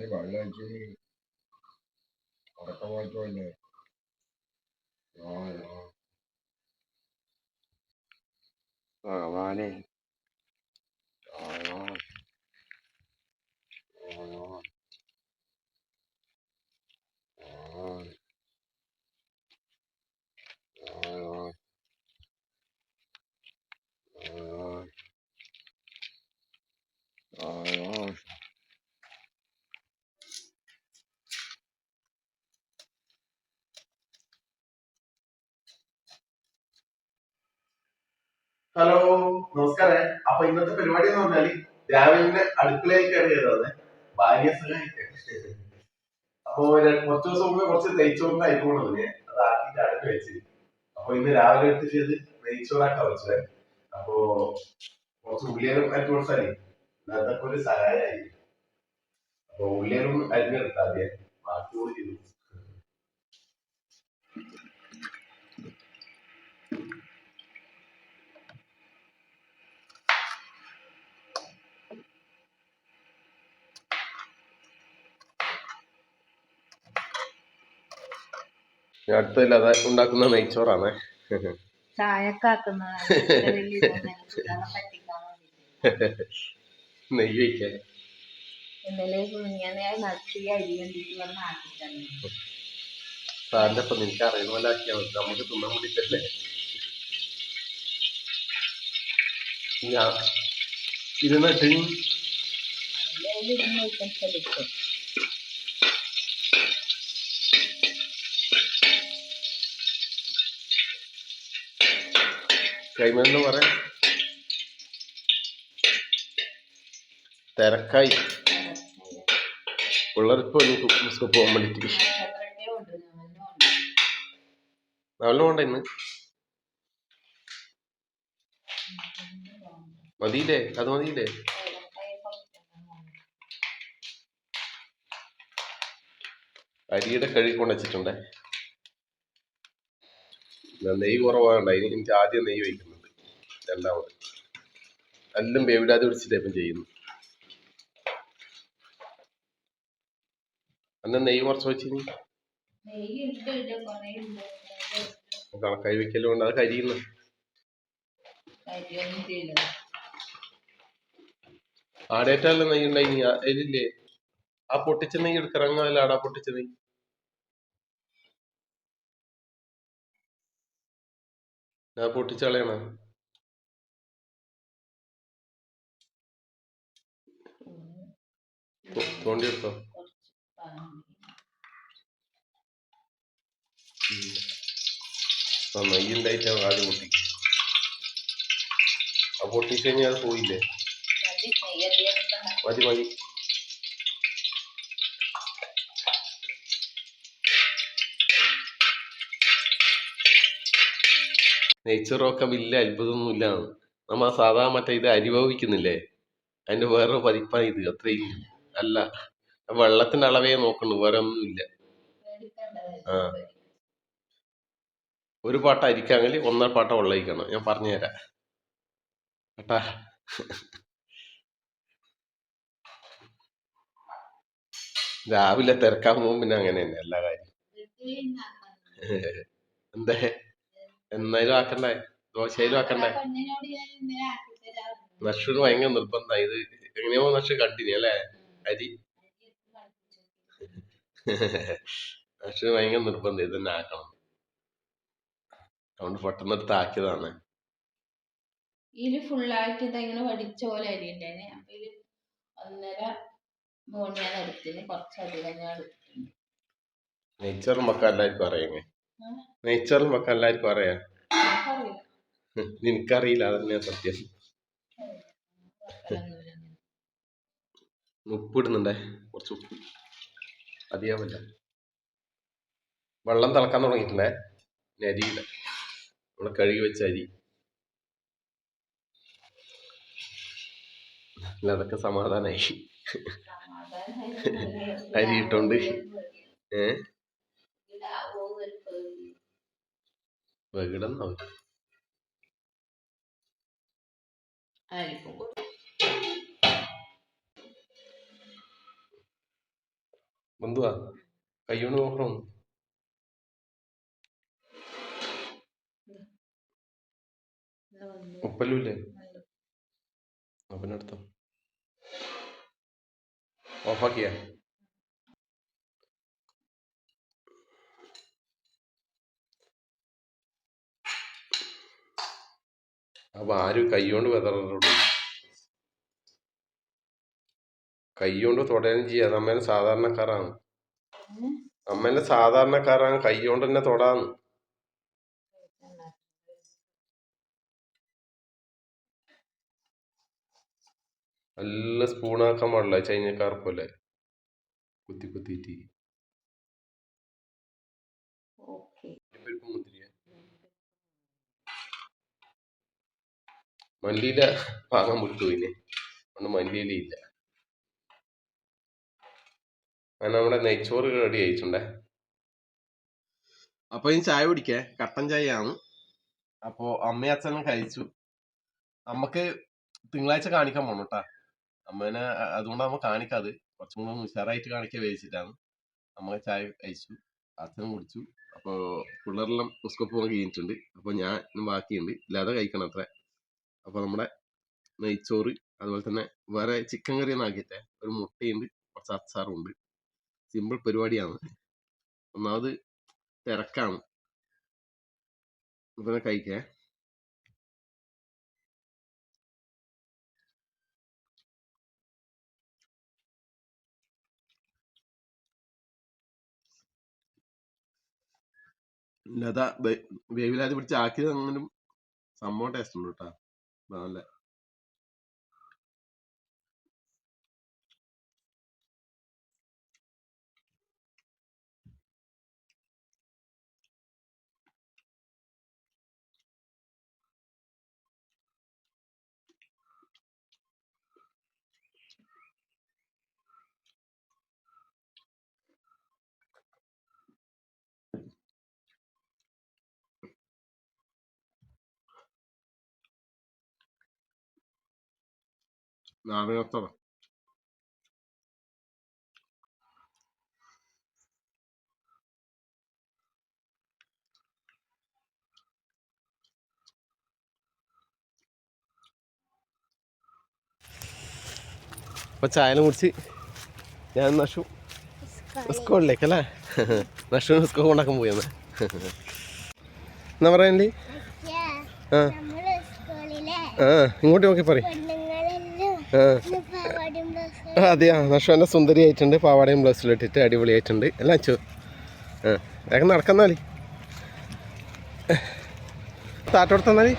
để gọi lên chứ họ đã câu tôi này rồi. Rồi rồi đi. Hello നമസ്കാരം. അപ്പൊ ഇന്നത്തെ പരിപാടി എന്ന് പറഞ്ഞാൽ രാവിലെ അടുക്കളയിൽ കയറിയതാണ് ഭാര്യ അപ്പൊ കുറച്ച് ദിവസം മുമ്പ് കുറച്ച് നെയ്ച്ചോറിന്റെ അരി കൊണ്ടുവന്നെ അത് ആക്കിട്ട് അടുത്ത് വെച്ചിരിക്കും അപ്പൊ ഇന്ന് രാവിലെ എടുത്ത് ചെയ്ത് നെയ്ച്ചോറാക്കാൻ വെച്ചത്. അപ്പൊ കുറച്ച് ഉള്ളിയും അരി കൊടുത്താലേ അതൊക്കെ ഒരു സഹായമായി. അപ്പൊ ഉള്ളിയും അരിഞ്ഞെടുത്താൽ ആദ്യം ബാക്കി കൂടി ചെയ്തു ഞാൻ അടുത്തല്ലാതെ ഉണ്ടാക്കുന്ന നെയ്ച്ചോറാണ് ചായക്കാക്കുന്നതാണ് ഇത്ര വലിയ ഇതൊന്നും കുട്ടികളെ പറ്റിക്കാൻ വേണ്ടിയിട്ട്. നെയ്യ് വയ്ക്കാൻ ഇന്നലെ കുഞ്ഞനെ നട്ടി അത് കണ്ടിട്ട് നെയ്ച്ചോറാണ് തന്നു സാറിന്റെ ഒപ്പം നിനക്ക് അറിയുന്ന പോലെ ആക്കിയാൽ മതി. നമുക്ക് തിന്നാൻ വേണ്ടിട്ടല്ലേ? ഇരുന്നിട്ട്. കൈമെന്ന് പറയാം. തിരക്കായി. പിള്ളേർക്ക് സ്കൂൾ പോകാൻ വേണ്ടിട്ട് നക്ഷത്രത്തെ ഉണ്ട് നല്ല വേണ്ട ഇന്ന്. മതിയില്ലേ? അത് മതിയില്ലേ. അരിയുടെ കഴുകി കൊണ്ടുവച്ചിട്ടുണ്ടേ നെയ്യ് കുറവാണ് എനിക്ക് ആദ്യം നെയ്യ് വയ്ക്കുന്നുണ്ട് രണ്ടാമത്. എല്ലാം വേവിടാതെ പിടിച്ചിട്ട് ഇപ്പം ചെയ്യുന്നു. അന്ന് നെയ്യ് കുറച്ച് വെച്ചിനി. കണക്കായി വെക്കലും കൊണ്ട് അത് കരിയുന്നു. ആടേറ്റല്ല നെയ്യ് ഉണ്ടായി അതിലില്ലേ? ആ പൊട്ടിച്ച നെയ്യ് എടുക്കറങ്ങാല്ല ആടാ പൊട്ടിച്ച നെയ്യ്? ഞാൻ പൊട്ടിച്ച കളയണ തോണ്ടി എടുത്തോ കുറച്ച് ആ നെയ്യ് ഉണ്ടായിട്ടാണ് ആദ്യം പൊട്ടിക്കുക ആ പൊട്ടിച്ച് അത് പോയില്ലേ? മതി. മതി. നെയ്ച്ചോറൊക്കെ വലിയ അത്ഭുതമൊന്നും ഇല്ല നമ്മ സാധാ മറ്റേ ഇത് അനുഭവിക്കുന്നില്ലേ അതിന്റെ വേറൊരു പതിപ്പാണ് ഇത്. അത്രയും അല്ല വെള്ളത്തിന്റെ അളവേ നോക്കണു വേറെ ഒന്നുമില്ല. ആ. ഒരു പാട്ട അരിക്കാങ്കിൽ ഒന്നര പാട്ട വെള്ളയിക്കണം ഞാൻ പറഞ്ഞുതരാം കേട്ടാ രാവിലെ തിരക്കാൻ പോകും പിന്നെ അങ്ങനെ തന്നെ എല്ലാ കാര്യം. എന്തേ എന്നാലും ആക്കണ്ടേ ദോശയിലും ആക്കണ്ടേ. നഷുന് ഭയങ്കര നിർബന്ധം ഇത് എങ്ങനെയോ നഷു കണ്ടിനി അല്ലേ അരി. പക്ഷെ ഭയങ്കര നിർബന്ധം ഇത് തന്നെ ആക്കണം. അതുകൊണ്ട് പെട്ടെന്ന് എടുത്ത് ആക്കിയതാണ് ഇതിൽ ഫുള്ളായിട്ട് ഇതെങ്ങനെ വടിച്ച പോലെ അരി ഉണ്ടായിന്. അപ്പൊ ഇതിൽ ഒന്നര ഞാൻ എടുത്തിന്. കുറച്ചധികം ഞാൻ എടുത്തിട്ടുണ്ട്. നെയ്ച്ചറും വെക്കാൻ എല്ലാവർക്കും അറിയാം നെയ്ച്ചോറും വെക്കാൻ എല്ലാവർക്കും അറിയാം. നിനക്കറിയില്ല അതന്നെയാ സത്യം. വെക്കലൊന്നുമില്ല അങ്ങനെ. ഉപ്പ് ഇടുന്നുണ്ടേ കുറച്ച് ഉപ്പ്. അധികമല്ല വെള്ളം തിളക്കാൻ തുടങ്ങിയിട്ടുണ്ടേ അരിയില്ല. നമ്മൾ കഴുകി വെച്ച അരി. അതൊക്കെ സമാധാനായി. അരി ഇട്ടോണ്ട്. ഏ? ആയിരിക്കും. വെകിടുന്നാവും അരിപ്പും ബന്ധുവാ കയ്യോണ്ട് നോക്കണം. ഉപ്പല്ലൂല്ലേ പിന്നെ എടുത്തോ ഓഫാക്കിയാ അപ്പൊ ആരും കൈകൊണ്ട് വെതറോട് കൈകൊണ്ട് തൊടയും ചെയ്യാം. അമ്മേനെ സാധാരണക്കാരാണ്. അമ്മേനെ സാധാരണക്കാരാണ്. കൈകൊണ്ട് തന്നെ തൊടാന്ന്. നല്ല സ്പൂണാക്കാൻ പാടില്ല. ചൈനക്കാർ പോലെ കുത്തി കുത്തിയിട്ട്. മല്ലിയില വാങ്ങാൻ വിട്ടുപോയില്ലേ അതുകൊണ്ട് മല്ലിയില ഇല്ല. അങ്ങനെ നമ്മുടെ നെയ്ച്ചോറ് റെഡി ആയിട്ടുണ്ടേ. അപ്പൊ ഇനി ചായ കുടിക്കേ. കട്ടൻ ചായ ആണ് അപ്പോ അമ്മയും അച്ഛനും കഴിച്ചു. നമുക്ക് തിങ്കളാഴ്ച കാണിക്കാൻ പോണം കേട്ടാ അമ്മേനെ അതുകൊണ്ട് നമ്മ കാണിക്കാത്. കുറച്ചും കൂടെ ഉഷാറായിട്ട് കാണിക്കാൻ വേവിച്ചിട്ടാണ് അമ്മ ചായ കഴിച്ചു. അച്ഛനും കുടിച്ചു. അപ്പോ പിള്ളേരെല്ലാം പുസ്കപ്പ് പോകാൻ കഴിഞ്ഞിട്ടുണ്ട്. അപ്പൊ ഞാൻ ബാക്കിയുണ്ട്. ഇല്ലാതെ കഴിക്കണം അത്ര. അപ്പൊ നമ്മുടെ നെയ്ച്ചോറ് അതുപോലെ തന്നെ വേറെ ചിക്കൻ കറി ഒന്നും ആക്കിയിട്ടേ ഒരു മുട്ടയുണ്ട്. കുറച്ച് അച്ചാറും ഉണ്ട്. സിമ്പിൾ പരിപാടിയാണ്. ഒന്നാമത് തിരക്കാണ്. അപ്പൊ കഴിക്കേ. ലത വേവിലാതെ പിടിച്ച് ആക്കിയത് അങ്ങനെ സംഭവം ടേസ്റ്റ് ഉണ്ട് കേട്ടോ നല്ല നാടകത്തോടെ അപ്പൊ ചായലും കുടിച്ച് ഞാൻ നഷു സ്കൂളിലേക്ക് അല്ലേ നഷു സ്കൂൾ കൊണ്ടാക്കാൻ പോയെന്ന് എന്നാ പറയണ്ടേ ആ. ആ ഇങ്ങോട്ട് നോക്കി പറയും പെണ്ണുങ്ങളെല്ലാം ആ ഇന്ന് പാവാടയും ബ്ലൗസും ആ, അതെയാ നഷുവിന്റെ സുന്ദരി ആയിട്ടുണ്ട്. പാവാടയും ബ്ലൗസിലും ഇട്ടിട്ട് അടിപൊളിയായിട്ടുണ്ട്. അല്ല അച്ചു? ആ വേഗം നടക്കുന്നാലി താറ്റോടത്തന്നാലി